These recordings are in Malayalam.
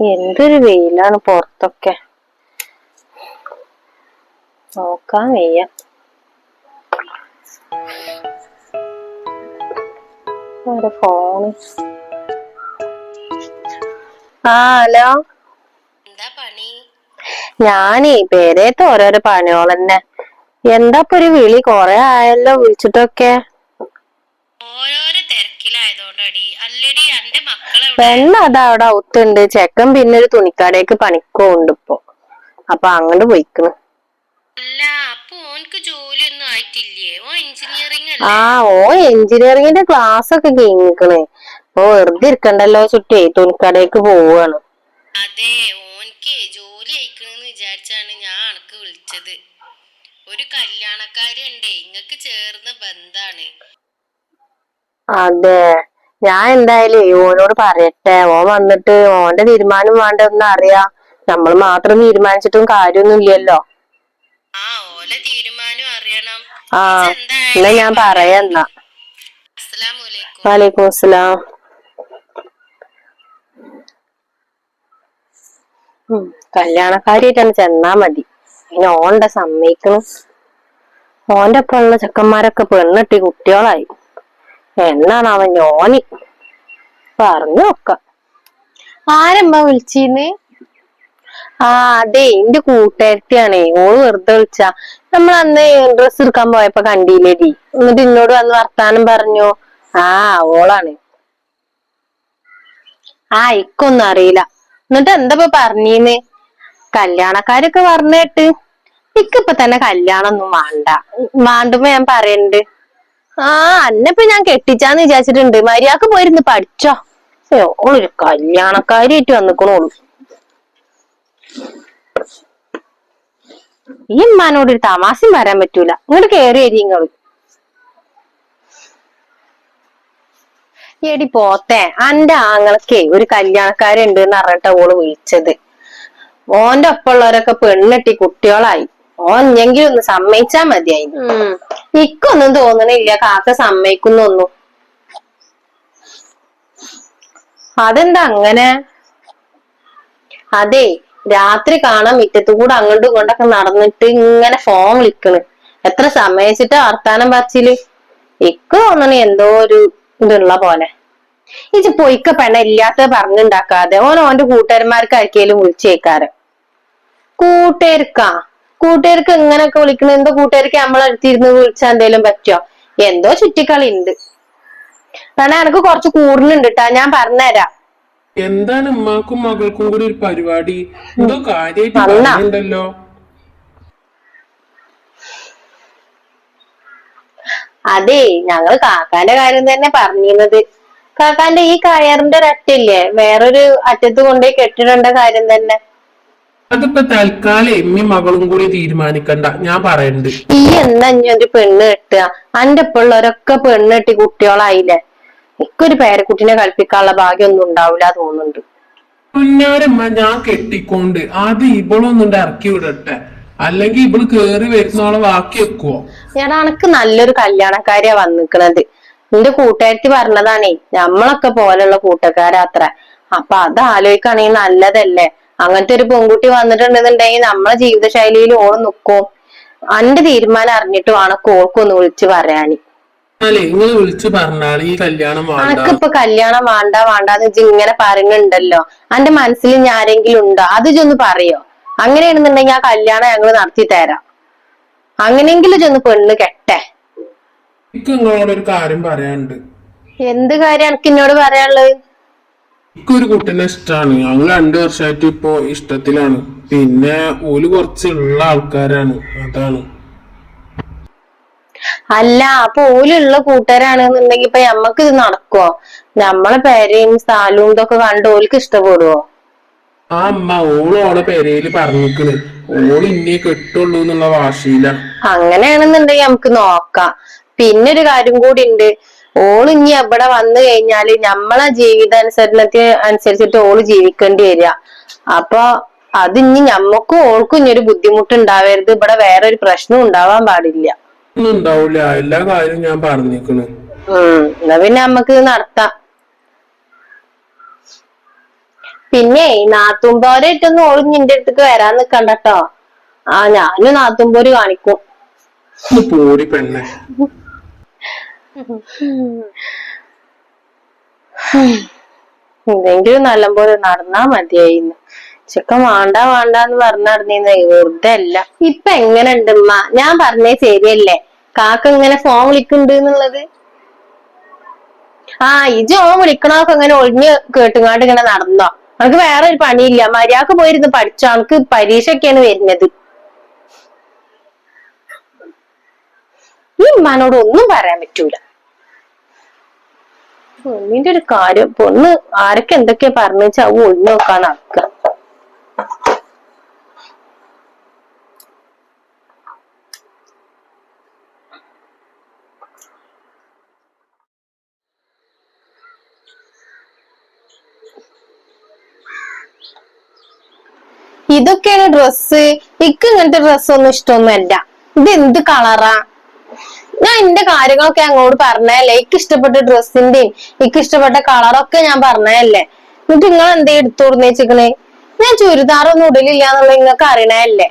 എന്തൊരു വെയിലാണ് പുറത്തൊക്കെ. നോക്കാൻ വയ്യ. ഫോണ്. ആ ഹലോ. എന്താ പണി? ഞാനേ പേരേത്തെ ഓരോരോ പണിയോളന്നെ എന്താ ഇപ്പൊ ഒരു വിളി? കൊറേ ആയല്ലോ വിളിച്ചിട്ടൊക്കെ. ഓരോരോ തിരക്കിലായതുകൊണ്ടടി അല്ലടി എന്റെ മക്കളെ പെണ്ണ് അതാ അവിടെ ഔത്തുണ്ട് ചെക്കൻ പിന്നെ ഒരു തുണിക്കടയ്ക്ക് പണിക്കോണ്ട് ഇപ്പൊ. അപ്പൊ അങ്ങോട്ട് പോയിക്കണ്. അല്ല അപ്പൊ ഓൻക്ക് ജോലിയൊന്നും ആയിട്ടില്ലേ? എഞ്ചിനീയറിംഗ് ആ ഓ എഞ്ചിനീയറിംഗിന്റെ ക്ലാസ് ഒക്കെ കഴിഞ്ഞിക്കണ്. ഓ വെറുതെ ഇരിക്കണ്ടല്ലോ ചുറ്റേ തുണിക്കടയ്ക്ക് പോവാണ്. അതെ ഓൻക്ക് ജോലി അയക്കണെന്ന് വിചാരിച്ചാണ് ഞാൻ അനക്ക് വിളിച്ചത്. ഒരു കല്യാണക്കാരി ഉണ്ടേ ഇങ്ങക്ക് ചേർന്ന ബന്ധാണ്. അതെ. ഞാൻ എന്തായാലും ഓനോട് പറയട്ടെ. ഓൻ വന്നിട്ട് ഓന്റെ തീരുമാനം വേണ്ടതെന്ന് അറിയാം. നമ്മൾ മാത്രം തീരുമാനിച്ചിട്ടും കാര്യമൊന്നും ഇല്ലല്ലോ. ആ എന്നാ ഞാൻ പറയാം എന്നാ. വാലേക്കും അസ്സലാം. കല്യാണ കല്യാണക്കാരിയായിട്ടാണ് ചെന്നാ മതി. പിന്നെ ഓണ്ട സമ്മതിക്കണം. ഓന്റെ ഒപ്പമുള്ള ചെക്കന്മാരൊക്കെ പെണ്ണിട്ടി കുട്ടികളായി. എന്നാണ് അവൻ ഞോനി പറഞ്ഞു നോക്ക ആരമ്മ വിളിച്ചീന്ന്? ആ അതെ എന്റെ കൂട്ടുകാരത്തിയാണേ ഓൾ വെറുതെ വിളിച്ച. നമ്മൾ അന്ന് ഡ്രസ് എടുക്കാൻ പോയപ്പോ കണ്ടില്ലേടി എന്നിട്ട് എന്നോട് വന്ന് വർത്താനം പറഞ്ഞു? ആ ഓളാണ്. ആ ഇക്കൊന്നും അറിയില്ല. എന്നിട്ട് എന്താ പറഞ്ഞീന്ന്? കല്യാണക്കാരൊക്കെ പറഞ്ഞിട്ട് ഇക്കിപ്പൊ തന്നെ കല്യാണം ഒന്നും വേണ്ട വേണ്ടുമ്പോ ഞാൻ പറയണ്ട്. ആ അന്നപ്പൊ ഞാൻ കെട്ടിച്ചാന്ന് വിചാരിച്ചിട്ടുണ്ട്. മര്യാദയ്ക്ക് പോയിരുന്ന് പഠിച്ചോ. ഓളൊരു കല്യാണക്കാരിയായിട്ട് വന്നിക്കണോളൂ ഈ ഉമ്മാനോട് ഒരു തമാശയും വരാൻ പറ്റൂല. ഇങ്ങോട്ട് കേറി വരി ഇങ്ങൾ. എടി പോത്തെ അന്റെ ആങ്ങളൊക്കെ ഒരു കല്യാണക്കാരുണ്ട് എന്ന് പറഞ്ഞിട്ട് ഓൾ വിളിച്ചത്. ഓന്റെ ഒപ്പമുള്ളവരൊക്കെ പെണ്ണെട്ടി കുട്ടികളായി. ഓൻ എങ്കിലും ഒന്ന് സമ്മതിച്ചാ മതിയായിരുന്നു ഇക്കൊന്നും തോന്നണില്ല. കാക്ക സമ്മതിക്കുന്നൊന്നും അതെന്താ അങ്ങനെ? അതെ രാത്രി കാണാൻ മുറ്റത്തു കൂടെ അങ്ങോട്ടും ഇങ്ങോട്ടൊക്കെ നടന്നിട്ട് ഇങ്ങനെ ഫോൺ വിളിക്കണ്. എത്ര സമയിച്ചിട്ട് വർത്താനം പറച്ചിൽ? ഇക്ക് തോന്നണ എന്തോ ഒരു ഇതുള്ള പോലെ. ഇജ് പൊയ്ക്ക പെണ്ണ ഇല്ലാത്ത പറഞ്ഞുണ്ടാക്കാതെ. ഓൻ ഓന്റെ കൂട്ടുകാരന്മാർക്ക് ആർക്കേലും വിളിച്ചേക്കാറ് കൂട്ടുകാർക്കാ? കൂട്ടുകാർക്ക് ഇങ്ങനൊക്കെ വിളിക്കണ? എന്തോ കൂട്ടുകാർക്ക് നമ്മളടുത്തിരുന്ന് വിളിച്ചാൽ എന്തേലും പറ്റോ എന്തോ ചുറ്റിക്കളി ഉണ്ട് കാരണം എനക്ക് കുറച്ച് കൂടുന്നുണ്ട് ട്ടാ. ഞാൻ പറഞ്ഞുതരാം. എന്താണ് ഉമ്മാക്കും മകൾക്കും കൂടി ഒരു പരിപാടി? എന്തോ കാര്യമായിട്ടുണ്ടല്ലോ അതെ ഞങ്ങൾ കാക്കാന്റെ കാര്യം തന്നെ പറഞ്ഞിരുന്നത്. കാക്കാന്റെ ഈ കയറിന്റെ ഒരറ്റില്ലേ? വേറൊരു അറ്റത്ത് കൊണ്ടുപോയി കെട്ടിടേണ്ട കാര്യം തന്നെ. അതിപ്പോ തൽക്കാലം എമ്മി മകളും കൂടി തീരുമാനിക്കണ്ട. ഞാൻ പറയണ്ട്. ഈ എന്താ ഇനി ഒരു പെണ്ണ് കെട്ടുക? അന്റെ പിള്ളേരൊക്കെ പെണ്ണ് കെട്ടി കുട്ടികളായില്ലേ? എനിക്കൊരു പേരക്കുട്ടിനെ കളിപ്പിക്കാനുള്ള ഭാഗ്യം ഒന്നും ഉണ്ടാവില്ല തോന്നുന്നുണ്ട്. പുന്നാരമ്മ ഞാൻ കെട്ടിക്കൊണ്ട്. ആദ്യം ഇവളൊന്നും ഇറക്കി വിടട്ടെ. അല്ലെങ്കിൽ ഇവൾ കേറി വരുന്നോളെ ബാക്കി വെക്കുവോ? ഞാൻ അനക്ക് നല്ലൊരു കല്യാണക്കാരിയാ വന്നിക്കണത്. നിന്റെ കൂട്ടുകാരത്തി പറഞ്ഞതാണേ. നമ്മളൊക്കെ പോലുള്ള കൂട്ടക്കാരാത്ര അപ്പൊ അത് ആലോചിക്കുകയാണെങ്കിൽ നല്ലതല്ലേ? അങ്ങനത്തെ ഒരു പെൺകുട്ടി വന്നിട്ടുണ്ടെന്നുണ്ടെങ്കിൽ നമ്മളെ ജീവിതശൈലിയിൽ ഓൾ നിക്കും. അന്റെ തീരുമാനം അറിഞ്ഞിട്ട് വേണം കോൾക്കൊന്ന് വിളിച്ചു പറയാന്. എന്നാലേ നിങ്ങൾ വിളിച്ചു പറഞ്ഞാൽ ഈ കല്യാണം വേണ്ട. അനക്കിപ്പൊ കല്യാണം വേണ്ട വേണ്ടാന്ന് വെച്ച് ഇങ്ങനെ പറയുന്നുണ്ടല്ലോ. അന്റെ മനസ്സിൽ ഞാരെങ്കിലും ആരെങ്കിലും ഉണ്ടോ? അത് ചെന്ന് പറയോ? അങ്ങനെയാണെന്നുണ്ടെങ്കിൽ ആ കല്യാണം ഞങ്ങൾ നടത്തി തരാം. അങ്ങനെങ്കിലും ചെന്ന് പെണ്ണ് കെട്ടെ. എനിക്ക് നിങ്ങളോട് ഒരു കാര്യം പറയാനുണ്ട്. എന്ത് കാര്യം എനിക്ക് എന്നോട് പറയാനുള്ളത്? എനിക്കൊരു കുട്ടീനെ ഇഷ്ടമാണ് ഞങ്ങൾ രണ്ടു വർഷമായിട്ട് ഇപ്പോ ഇഷ്ടത്തിലാണ്. പിന്നെ ഓൽ കുറച്ചുള്ള ആൾക്കാരാണ്. അതാണ്. അല്ല അപ്പൊ ഓലുള്ള കൂട്ടുകാരാണെന്നുണ്ടെങ്കിൽ ഇപ്പൊ നമ്മക്ക് ഇത് നടക്കുവോ? നമ്മളെ പേരെയും സ്ഥലവും ഇതൊക്കെ കണ്ട് ഓൽക്ക് ഇഷ്ടപ്പെടുവോ? ആ അമ്മ ഓൾ ഓളെ പെരയിൽ പറഞ്ഞിക്കണ്. ഓൾ ഇന്നെ കെട്ടുള്ളൂ എന്നുള്ള വാശിയില അങ്ങനെയാണെന്നുണ്ടെങ്കിൽ നമുക്ക് നോക്കാം. പിന്നെ ഒരു കാര്യം കൂടി ഉണ്ട് ഓൾ ഇനി എവിടെ വന്നു കഴിഞ്ഞാൽ നമ്മളെ ജീവിതാനുസരണത്തിന് അനുസരിച്ചിട്ട് ഓൾ ജീവിക്കേണ്ടി വരിക. അപ്പൊ അത് ഇനി ഞമ്മക്കും ഓൾക്കും ഇനി ഒരു ബുദ്ധിമുട്ട് ഉണ്ടാവരുത് ഇവിടെ വേറെ ഒരു പ്രശ്നം ഉണ്ടാവാൻ പാടില്ല. ഒന്നും ഉണ്ടാവില്ല എല്ലാ കാര്യവും ഞാൻ പറഞ്ഞിരിക്കണു. ഉം. എന്നാ പിന്നെ നമ്മക്ക് നടത്താം. പിന്നെ നാത്തുമ്പോരായിട്ടൊന്നും ഓൾ നിന്റെ അടുത്തേക്ക് വരാൻ നിക്കണ്ടട്ടോ ആ ഞാനും നാത്തുമ്പോര് കാണിക്കും. പെണ്ണെ. എന്തെങ്കിലും നല്ലപോലെ നടന്നാ മതിയായിരുന്നു. ചിക്കൻ വേണ്ട വേണ്ട എന്ന് പറഞ്ഞ നടന്നിരുന്ന. വെറുതെ അല്ല. ഇപ്പൊ എങ്ങനെ ഉമ്മ? ഞാൻ പറഞ്ഞേ ശരിയല്ലേ? കാക്ക ഇങ്ങനെ ഫോൺ വിളിക്കുന്നുണ്ട് എന്നുള്ളത്? ആ ഇജ് ഓൻ വിളിക്കണൊക്കെ ഇങ്ങനെ ഒഴിഞ്ഞ് കേട്ടുങ്ങാണ്ട് ഇങ്ങനെ നടന്നോ? നമുക്ക് വേറെ ഒരു പണിയില്ല. മര്യാദയ്ക്ക് പോയിരുന്ന് പഠിച്ചോ. നമുക്ക് പരീക്ഷയൊക്കെയാണ് വരുന്നത്. ഈ ഉമ്മാനോട് ഒന്നും പറയാൻ പറ്റൂല. പെണ്ണിന്റെ ഒരു കാര്യം. പൊണ്ണ് ആരൊക്കെ എന്തൊക്കെയാ പറഞ്ഞു വെച്ചാൽ അവ ഒഴിഞ്ഞു നോക്കാൻ നടക്കുക ഇതൊക്കെയാണ് ഡ്രസ്സ് ഇക്ക് ഇങ്ങനത്തെ ഡ്രസ്സ് ഒന്നും ഇഷ്ടമൊന്നുമല്ല. ഇത് എന്ത് കളറാ ഞാൻ എന്റെ കാര്യങ്ങളൊക്കെ അങ്ങോട്ട് പറഞ്ഞല്ലേ എനിക്ക് ഇഷ്ടപ്പെട്ട ഡ്രസ്സിന്റെയും എനിക്ക് ഇഷ്ടപ്പെട്ട കളറൊക്കെ ഞാൻ പറഞ്ഞതല്ലേ? എന്നിട്ട് നിങ്ങൾ എന്തേ എടുത്തു കൊടുന്നേച്ചിക്കണേ ഞാൻ ചുരിദാറൊന്നും ഇടലില്ല എന്നുള്ളത് നിങ്ങൾക്ക് അറിയണല്ലേ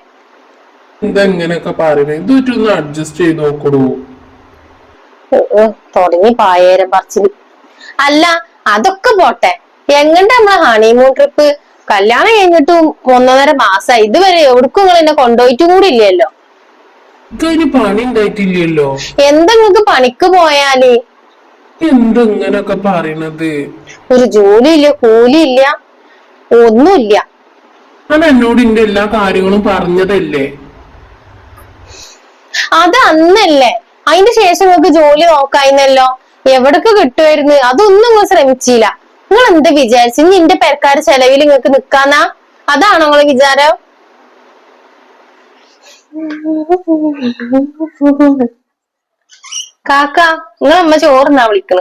ഇതെങ്ങനെയൊക്കെ ഇങ്ങനെയൊക്കെ പറയുന്നത് ഇതൊറ്റൊന്ന് അഡ്ജസ്റ്റ് ചെയ്ത് നോക്കടൂ. തുടങ്ങി പായേരം പറച്ചിൽ. അല്ല അതൊക്കെ പോട്ടെ. എങ്ങനെ നമ്മളെ ഹണിമൂൺ ട്രിപ്പ് കല്യാണം കഴിഞ്ഞിട്ടും ഒന്നൊന്നര മാസായി. ഇതുവരെ എവിടേക്കും നിങ്ങൾ എന്നെ കൊണ്ടുപോയിട്ടും കൂടി ഇല്ലല്ലോ. ഇക്കതിന് പണി ഉണ്ടായിട്ടില്ലല്ലോ. എന്താ നിങ്ങക്ക് പണിക്ക് പോയാൽ? എന്തെങ്ങനൊക്കെ പറയണത്? ഒരു ജോലിയില്ല കൂലിയില്ല ഒന്നുമില്ല. ഞാൻ എന്നോട് ഇന്റെ എല്ലാ കാര്യങ്ങളും പറഞ്ഞതല്ലേ? അത് അന്നല്ലേ. അതിന്റെ ശേഷം നിങ്ങൾക്ക് ജോലി നോക്കായിരുന്നല്ലോ എവിടൊക്കെ കിട്ടുമായിരുന്നു അതൊന്നും നിങ്ങൾ ശ്രമിച്ചില്ല. നിങ്ങൾ എന്താ വിചാരിച്ചു? ഇനി എന്റെ പെരക്കാര് ചെലവിൽ നിങ്ങൾക്ക് നിക്കാന്നാ? അതാണോ നിങ്ങളെ വിചാരം? കാക്ക നിങ്ങളമ്മ ചോറിനാ വിളിക്കണ?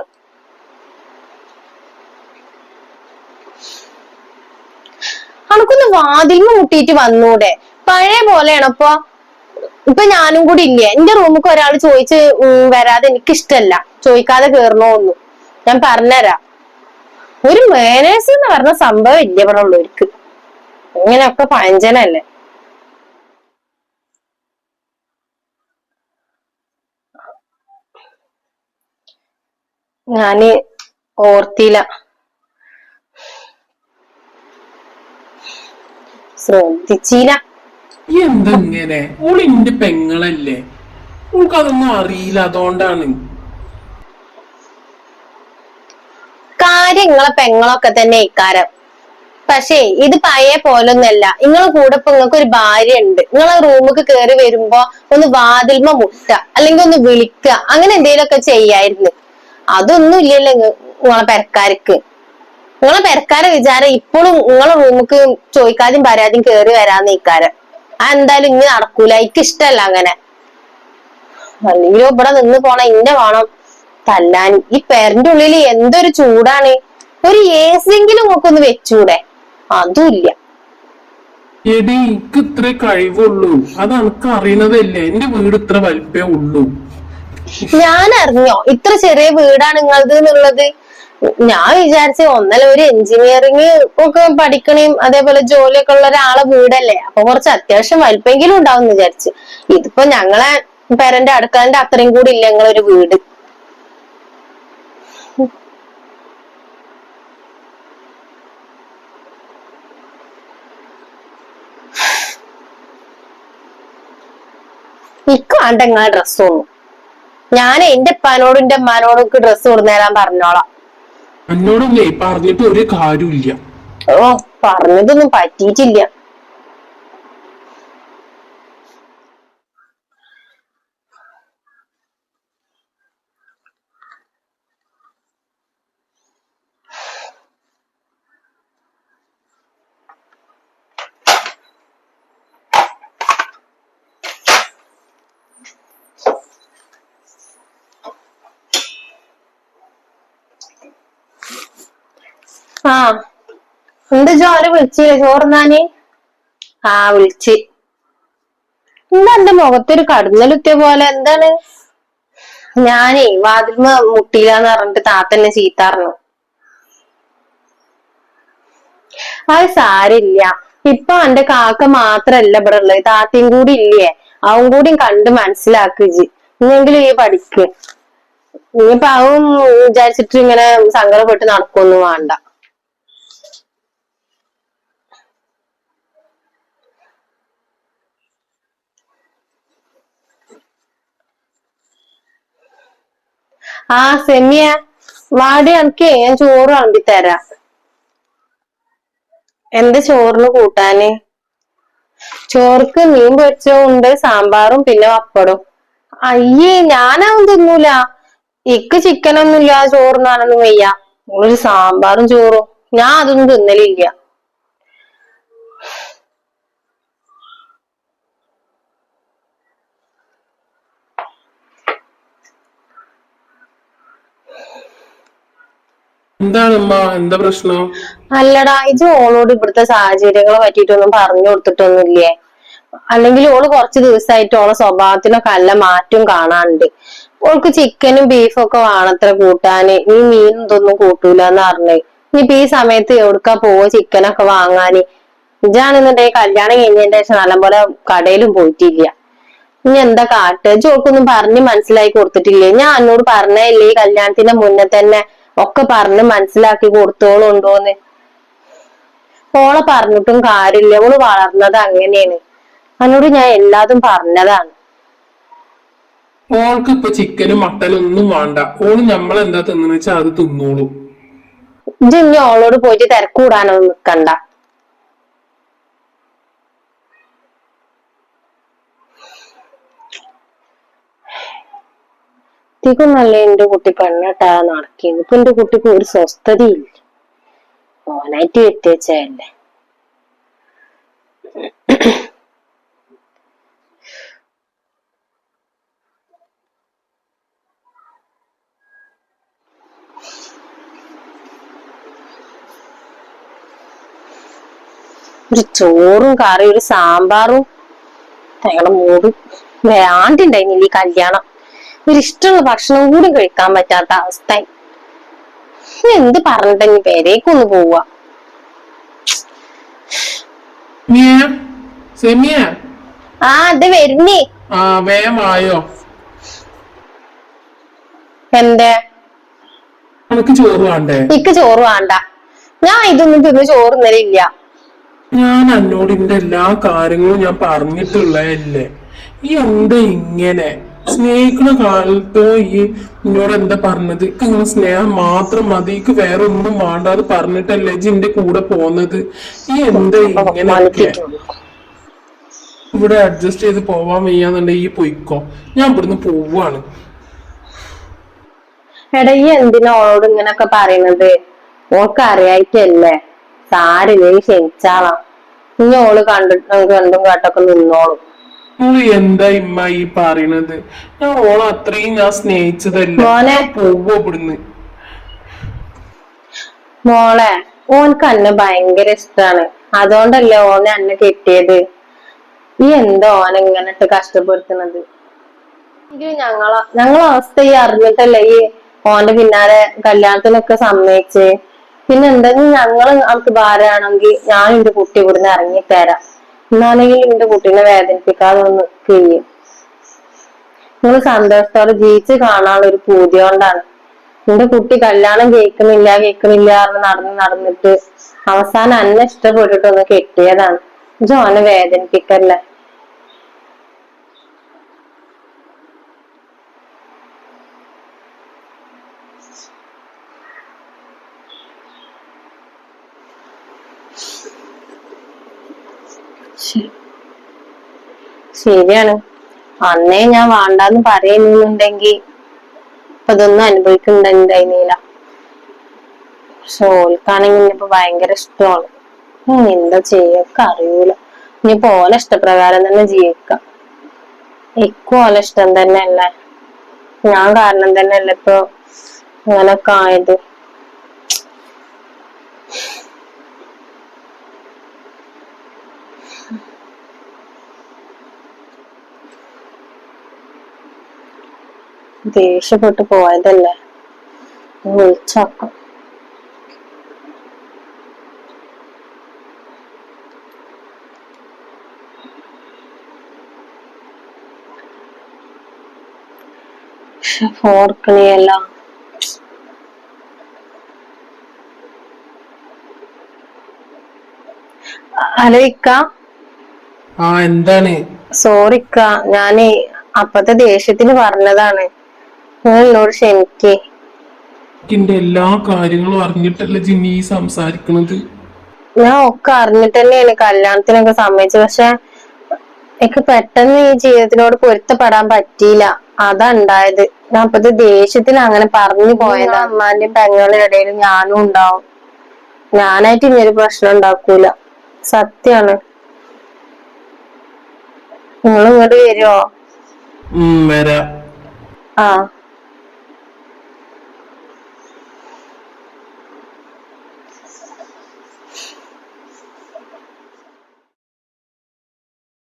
അനക്കൊന്ന് വാതിൽമ മുട്ടിയിട്ട് വന്നൂടെ. പഴയ പോലെയാണ് ഇപ്പൊ? ഇപ്പൊ ഞാനും കൂടി ഇല്ലേ? എന്റെ റൂമിക്ക് ഒരാൾ ചോദിച്ച് വരാതെ എനിക്ക് ഇഷ്ടല്ല ചോദിക്കാതെ കേറണോന്നു. ഞാൻ പറഞ്ഞുതരാം ഒരു മേനേഴ്സ് എന്ന് പറഞ്ഞ സംഭവം ഇല്ല ഇവിടെ ഉള്ളവർക്ക്. ഇങ്ങനെയൊക്കെ പഴഞ്ചനല്ലേ? ഞാൻ ഓർത്തില്ല. ശ്രദ്ധിച്ചില്ല. എന്തെങ്ങനെ? ഓളിന്റെ പെങ്ങളല്ലേ? നമുക്കതൊന്നും അതൊന്നും അറിയില്ല അതുകൊണ്ടാണ്. കാര്യങ്ങളെ പെങ്ങളൊക്കെ തന്നെ ഇക്കാരം പക്ഷേ ഇത് പഴയ പോലൊന്നല്ല. നിങ്ങൾ കൂടെ ഇപ്പൊ നിങ്ങൾക്ക് ഒരു ഭാര്യ ഉണ്ട് നിങ്ങൾ റൂമിക്ക് കയറി വരുമ്പോ ഒന്ന് വാതിൽമ മുട്ട അല്ലെങ്കിൽ ഒന്ന് വിളിക്കുക അങ്ങനെ എന്തെങ്കിലുമൊക്കെ ചെയ്യായിരുന്നു. അതൊന്നും ഇല്ലല്ലോ നിങ്ങ- നിങ്ങളെ പെരക്കാർക്ക്. നിങ്ങളെ പെരക്കാരെ വിചാരം ഇപ്പോഴും നിങ്ങളെ റൂമുക്ക് ചോദിക്കാതെയും പരാതിയും കേറി വരാന്ന് ഇക്കാരം ആ എന്തായാലും ഇനി നടക്കൂല. എനിക്ക് ഇഷ്ടല്ല അങ്ങനെ. അല്ലെങ്കിലും ഇവിടെ നിന്ന് പോണ ഇന്നെ വേണം തല്ലാൻ. ഈ പെരന്റെ ഉള്ളിൽ എന്തൊരു ചൂടാണ്. ഒരു ഏസെങ്കിലും നോക്കൊന്ന് വെച്ചൂടെ? അതുമില്ല. എടി എനിക്ക് ഇത്ര കഴിവുള്ളൂ. അത് എനിക്ക് അറിയണതല്ലേ? എന്റെ വീട് ഇത്ര വലിപ്പേ ഉള്ളൂ. ഞാൻ അറിഞ്ഞോ ഇത്ര ചെറിയ വീടാണ് നിങ്ങളത് എന്നുള്ളത്? ഞാൻ വിചാരിച്ച ഒന്നല്ല ഒരു എഞ്ചിനീയറിംഗ് ഒക്കെ പഠിക്കണേം അതേപോലെ ജോലിയൊക്കെ ഉള്ള ഒരാളെ വീടല്ലേ? അപ്പൊ കുറച്ച് അത്യാവശ്യം വലിപ്പെങ്കിലും ഉണ്ടാവും എന്ന് വിചാരിച്ച്. ഇതിപ്പോ ഞങ്ങളെ പേരന്റെ അടുക്കളന്റെ അത്രയും കൂടി ഇല്ല ഞങ്ങളൊരു വീട്. ഇക്കാണ്ട് നിങ്ങളെ ഡ്രസ്സൊന്നും ഞാൻ എന്റെ ഉപ്പാനോടും എന്റെ ഉമ്മാനോടും ഒക്കെ ഡ്രസ്സ് കൊടുന്നേരാൻ പറഞ്ഞോളാം. എന്നോടല്ലേ പറഞ്ഞിട്ട് ഒരു കാര്യമില്ല ഓ പറഞ്ഞതൊന്നും പറ്റിയിട്ടില്ല. ആ. എന്ത് ജോല വിളിച്ചില്ലേ ചോറുന്നാന് ആ വിളിച്ച്. എന്താ എന്റെ മുഖത്തൊരു കടന്നലുത്തിയ പോലെ? എന്താണ്? ഞാനേ വാതിൽമ മുട്ടിയില്ലാന്ന് പറഞ്ഞിട്ട് താത്തന്നെ ചീത്താറുന്നു അത് സാരില്ല ഇപ്പൊ എന്റെ കാക്ക മാത്രല്ല ഇവിടെ ഉള്ളത്. താത്തയും കൂടി ഇല്ലേ? അവൻ കൂടി കണ്ട് മനസ്സിലാക്കി ഇന്നെങ്കിലും ഈ പഠിക്ക്. ഇനിയിപ്പൊ അവൻ വിചാരിച്ചിട്ട് ഇങ്ങനെ സങ്കടപ്പെട്ട് നടക്കൊന്നും വേണ്ട. ആ സെമിയ. വാടി എനിക്ക് ഞാൻ ചോറ് വിളമ്പി തരാം? എന്റെ ചോറിന് കൂട്ടാന്? ചോർക്ക് മീൻ പൊരിച്ചതും ഉണ്ട് സാമ്പാറും പിന്നെ പപ്പടും. അയ്യേ ഞാനതൊന്നും തിന്നൂല. ഇക്ക് ചിക്കനൊന്നും ഇല്ല ചോറിനാനൊന്നും വയ്യ. ഒരു സാമ്പാറും ചോറും. ഞാൻ അതൊന്നും തിന്നലില്ല. എന്താണ് ഉമ്മ എന്താ പ്രശ്നം? അല്ലടാ ഇത് ഓളോട് ഇവിടുത്തെ സാഹചര്യങ്ങളെ പറ്റിയിട്ടൊന്നും പറഞ്ഞു കൊടുത്തിട്ടൊന്നുമില്ലേ? അല്ലെങ്കിൽ ഓൾ കുറച്ച് ദിവസമായിട്ട് ഓളെ സ്വഭാവത്തിനൊക്കെ അല്ല മാറ്റം കാണാനുണ്ട്. ഓൾക്ക് ചിക്കനും ബീഫും ഒക്കെ വേണത്ര കൂട്ടാന്. നീ മീൻ ഇതൊന്നും കൂട്ടൂല എന്ന് പറഞ്ഞ്. ഇനിയിപ്പൊ ഈ സമയത്ത് എവിടുക്കാ പോവോ ചിക്കനൊക്കെ വാങ്ങാന്. ഇജാണെന്നുണ്ടെങ്കിൽ കല്യാണം കഴിഞ്ഞതിന്റെ ശേഷം നല്ലപോലെ കടയിലും പോയിട്ടില്ല. ഇനി എന്താ കാട്ട് ജോക്കൊന്നും പറഞ്ഞ് മനസ്സിലാക്കി കൊടുത്തിട്ടില്ലേ? ഞാൻ എന്നോട് പറഞ്ഞല്ലേ ഈ കല്യാണത്തിന്റെ മുന്നേ തന്നെ ഒക്കെ പറഞ്ഞ് മനസ്സിലാക്കി കൊടുത്തോളുണ്ടോന്ന് ഓളെ പറഞ്ഞിട്ടും കാര്യമില്ല. ഓൾ വളർന്നത് അങ്ങനെയാണ്. അതിനോട് ഞാൻ എല്ലാതും പറഞ്ഞതാണ്. ഓൾക്ക് ഇപ്പൊ ചിക്കനും മട്ടനും ഒന്നും വേണ്ട. ഓൾ നമ്മളെന്താ തിന്നു വെച്ചാ അത് തിന്നോളൂ. ഇജ്ജ് ഇനി ഓളോട് പോയിട്ട് തിരക്കൂടാനോ നിക്കണ്ട. ഇതിക്കും നല്ല എന്റെ കുട്ടി പെണ്ണട്ടാ നടക്കുന്നു ഇപ്പൊ എന്റെ കുട്ടിക്ക് ഒരു സ്വസ്ഥതയില്ല. ഓനായിട്ട് എത്തിയച്ചല്ലേ ഒരു ചോറും കറിയും ഒരു സാമ്പാറും. ഞങ്ങളുടെ മൂട് വേണ്ടിണ്ടായിരുന്നില്ല ഈ കല്യാണം. ഇഷ്ടമുള്ള ഭക്ഷണം കൂടി കഴിക്കാൻ പറ്റാത്ത അവസ്ഥ എന്ത് പറഞ്ഞിട്ട് ഇനി പേരേക്കൊന്ന് പോവാ ആ അത് വരുന്നേ. എന്റെ എനിക്ക് ചോറ് വേണ്ടേ? ഇക്ക് ചോറ് വേണ്ട. ഞാൻ ഇതൊന്നും തിന്ന് ചോറ് തരില്ല ഞാൻ എന്നോട് ഇതിന്റെ എല്ലാ കാര്യങ്ങളും ഞാൻ പറഞ്ഞിട്ടുള്ളതല്ലേ? ഈ എന്താ ഇങ്ങനെ? സ്നേഹിക്കുന്ന കാലത്ത് ഈ എന്നോട് എന്താ പറഞ്ഞത്? ഇങ്ങനെ സ്നേഹം മാത്രം മതി. വേറെ ഒന്നും വേണ്ട. അത് പറഞ്ഞിട്ടല്ലേ ജി എന്റെ കൂടെ പോന്നത്? ഈ എന്താ ഇങ്ങനെ ഇവിടെ അഡ്ജസ്റ്റ് ചെയ്ത് പോവാൻ വയ്യാന്നുണ്ടെങ്കിൽ ഈ പൊയ്ക്കോ. ഞാൻ ഇവിടുന്ന് പോവാണ്. എടാ ഈ എന്തിനാ ഓളോട് ഇങ്ങനൊക്കെ പറയുന്നത് ഓൾക്ക് അറിയായിട്ടല്ലേ. സാരില്ലേ ക്ഷമിച്ചാളാം ഇനി ഓൾ കണ്ടിട്ട് കണ്ടും കേട്ടൊക്കെ നിന്നോളും. ഓൾ എന്താ ഇമ്മ ഈ പറയണത്? ഞാൻ ഓളെ അത്രയും ഞാൻ സ്നേഹിച്ചതല്ലേ. മോനെ. പോവോ ഇവിടുന്ന്. മോളെ ഓൻക്ക് അന്നെ ഭയങ്കര ഇഷ്ടാണ്. അതുകൊണ്ടല്ലേ ഓനെ അന്നെ കെട്ടിയത്. ഈ എന്താ ഓനെ ഇങ്ങനെ കഷ്ടപ്പെടുത്തുന്നത്? ഞങ്ങള ഞങ്ങളെ അവസ്ഥ ഈ അറിഞ്ഞിട്ടല്ലേ ഈ ഓന്റെ പിന്നാലെ കല്യാണത്തിനൊക്കെ സമ്മതിച്ച്. പിന്നെ എന്തെങ്കിലും ഞങ്ങൾ ഭാര്യ ഭാരമാണെങ്കിൽ ഞാൻ എന്റെ കുട്ടി ഇവിടുന്ന് ഇറങ്ങിത്തരാം എന്നാലെങ്കിലും എന്റെ കുട്ടീനെ വേദനിപ്പിക്കാതെ ഒന്ന് ചെയ്യും നിങ്ങൾ സന്തോഷത്തോടെ ജീവിച്ച് കാണാനുള്ള ഒരു പൂതി കൊണ്ടാണ്. എന്റെ കുട്ടി കല്യാണം കേൾക്കുന്നില്ല കേൾക്കുന്നില്ല എന്ന് നടന്ന് നടന്നിട്ട് അവസാനം അന്നെ ഇഷ്ടപ്പെട്ടിട്ടൊന്ന് കെട്ടിയതാണ്. ജോനെ വേദനിപ്പിക്കല്ലേ? ശരിയാണ്. അന്നേ ഞാൻ വേണ്ടാന്ന് പറയുന്നുണ്ടെങ്കിൽ ഇപ്പൊ ഇതൊന്നും അനുഭവിക്കുന്നുണ്ടായിരുന്നില്ല പക്ഷെ ഓൽക്കാണെങ്കിൽ ഇനിയിപ്പോ ഭയങ്കര ഇഷ്ടമാണ് എന്താ ചെയ്യൊക്കെ അറിയൂല. ഇനി പോലെ ഇഷ്ടപ്രകാരം തന്നെ ജീവിക്കാം. ഇക്കും ഓലെ ഇഷ്ടം തന്നെയല്ലേ? ഞാൻ കാരണം തന്നെയല്ലേ ഇപ്പൊ അങ്ങനൊക്കെ ആയത്. ദേഷ്യപ്പെട്ട് പോയതല്ലേ? വിളിച്ചാക്കാം. ഓർക്കണിയല്ല ഹലോ ഇക്ക. ആ എന്താണ്? സോറിക്ക ഞാനേ അപ്പത്തെ ദേഷ്യത്തിന് പറഞ്ഞതാണ്. എന്നോട് ക്ഷമിക്കേ എന്റെ എല്ലാ കാര്യങ്ങളും അറിഞ്ഞിട്ടല്ലേ ജിന്നി ഈ സംസാരിക്കണത്? ഞാൻ ഒക്കെ അറിഞ്ഞിട്ട് തന്നെയാണ് കല്യാണത്തിനൊക്കെ സമ്മതിച്ചത്. പക്ഷെ എനിക്ക് പെട്ടെന്ന് ഈ ജീവിതത്തിനോട് പൊരുത്തപ്പെടാൻ പറ്റിയില്ല. അതാ ഉണ്ടായത്. ഞാൻ അപ്പത്തെ ദേഷ്യത്തിന് അങ്ങനെ പറഞ്ഞു പോയത്. അമ്മാന്റെയും പെങ്ങളുടെ ഇടയിൽ ഞാനും ഉണ്ടാവും. ഞാനായിട്ട് ഇനിയൊരു പ്രശ്നം ഉണ്ടാക്കൂല. സത്യാണ്. നിങ്ങൾ ഇങ്ങോട്ട് വരുമോ വരാ. ആ.